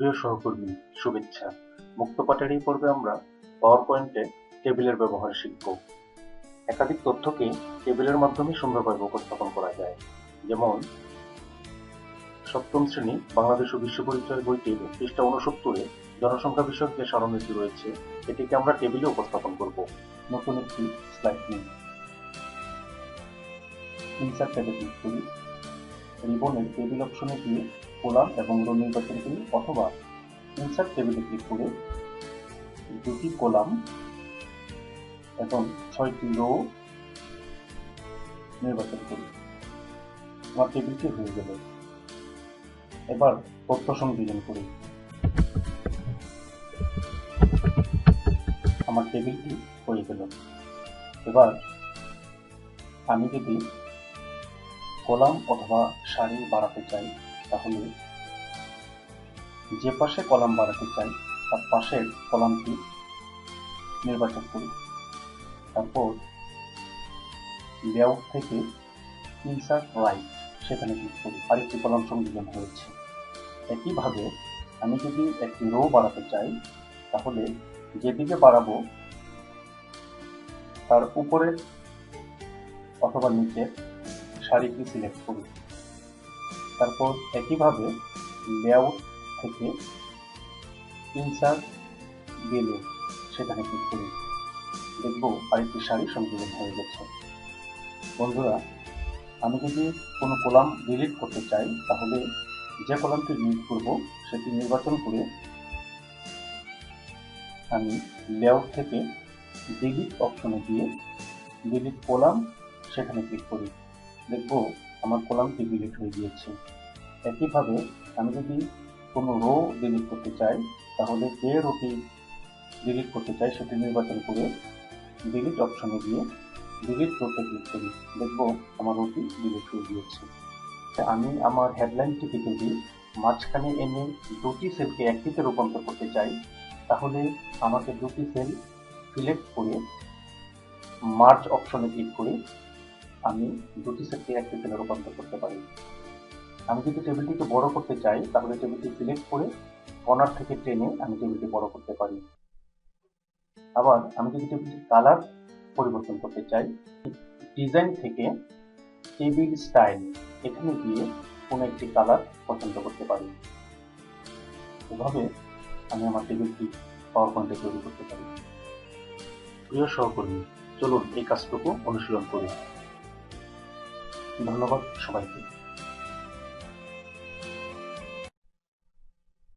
প্রিয় সহকর্মী, শুভেচ্ছা। মুক্তপাঠের এই পর্বে আমরা পাওয়ার পয়েন্টে টেবিলের ব্যবহার শিখব। একাধিক তথ্যকে টেবিলের মাধ্যমে সুন্দরভাবে উপস্থাপন করা যায়। যেমন, সপ্তম শ্রেণি বাংলাদেশ ও বিশ্ব পরিচয় বইটির পৃষ্ঠা উনসত্তরে জনসংখ্যা বিষয়ক যে স্মরণনীতি রয়েছে, এটিকে আমরা টেবিলে উপস্থাপন করব। নতুন একটি স্লাইড নিন ইনসার্ট ট্যাবে ক্লিক করি। রিবনের টেবিল অপশনে গিয়ে কোলাম এবং রো নির্বাচন করি অথবা ইনসার্ট টেবিলে ক্লিক করে দুটি কোলাম এবং ছয়টি রো নির্বাচন করি আমার টেবিলটি হয়ে গেল। এবার তথ্য সংযোজন করি আমার টেবিলটি হয়ে গেল। এবার আমি যদি কলাম অথবা সারি বাড়াতে চাই তাহলে যে পাশে কলাম বাড়াতে চাই, তার পাশের কলামটি নির্বাচন করি তারপর লেআউট থেকে ইনসার্ট রাইট সেখানে ক্লিক করি আরেকটি কলাম সংযোজন হয়েছে। একইভাবে আমি যদি একটি রো বাড়াতে চাই, তাহলে যেদিকে বাড়াবো, তার উপরের অথবা নিচের সারিটি সিলেক্ট করি তারপর একইভাবে লেআউট থেকে ইনসার্ট বেলো সেখানে ক্লিক করি দেখব আরেকটি সারি সংযোজন হয়ে গেছে। বন্ধুরা, আমি যদি কোনো কলাম ডিলিট করতে চাই, তাহলে যে কলামটি ডিলিট করব, সেটি নির্বাচন করে আমি লেআউট থেকে ডিলিট অপশনে গিয়ে ডিলিট কলাম সেখানে ক্লিক করি। দেখব আমার কলামটি ডিলিট হয়ে গিয়েছে। একইভাবে আমি যদি কোনো রো ডিলিট করতে চাই, তাহলে যে রোটি ডিলিট করতে চাই, সেটি নির্বাচন করে ডিলিট অপশনে গিয়ে ডিলিট রোতে ক্লিক করি। দেখব আমার রোটি ডিলিট হয়ে গিয়েছে। আমি আমার হেডলাইনটিকে যদি মাঝখানে এনে দুটি সেলকে একটিতে রূপান্তর করতে চাই, তাহলে আমাকে দুটি সেল সিলেক্ট করে মার্চ অপশনে ক্লিক করে আমি দুটি সেটকে একটি সেলে রূপান্তর করতে পারি। আমি যদি টেবিলটিকে বড় করতে চাই, তাহলে টেবিলটি সিলেক্ট করে কর্নার থেকে টেনে আমি টেবিলটি বড় করতে পারি। আবার আমি যদি টেবিলটির কালার পরিবর্তন করতে চাই, ডিজাইন থেকে টেবিল স্টাইল এখানে গিয়ে কোনো একটি কালার পছন্দ করতে পারি। এভাবে আমি আমার টেবিলটি পাওয়ার পয়েন্টে তৈরি করতে পারি। প্রিয় সহকর্মী, চলুন এই কাজটুকু অনুশীলন করি। ধন্যবাদ সবাইকে।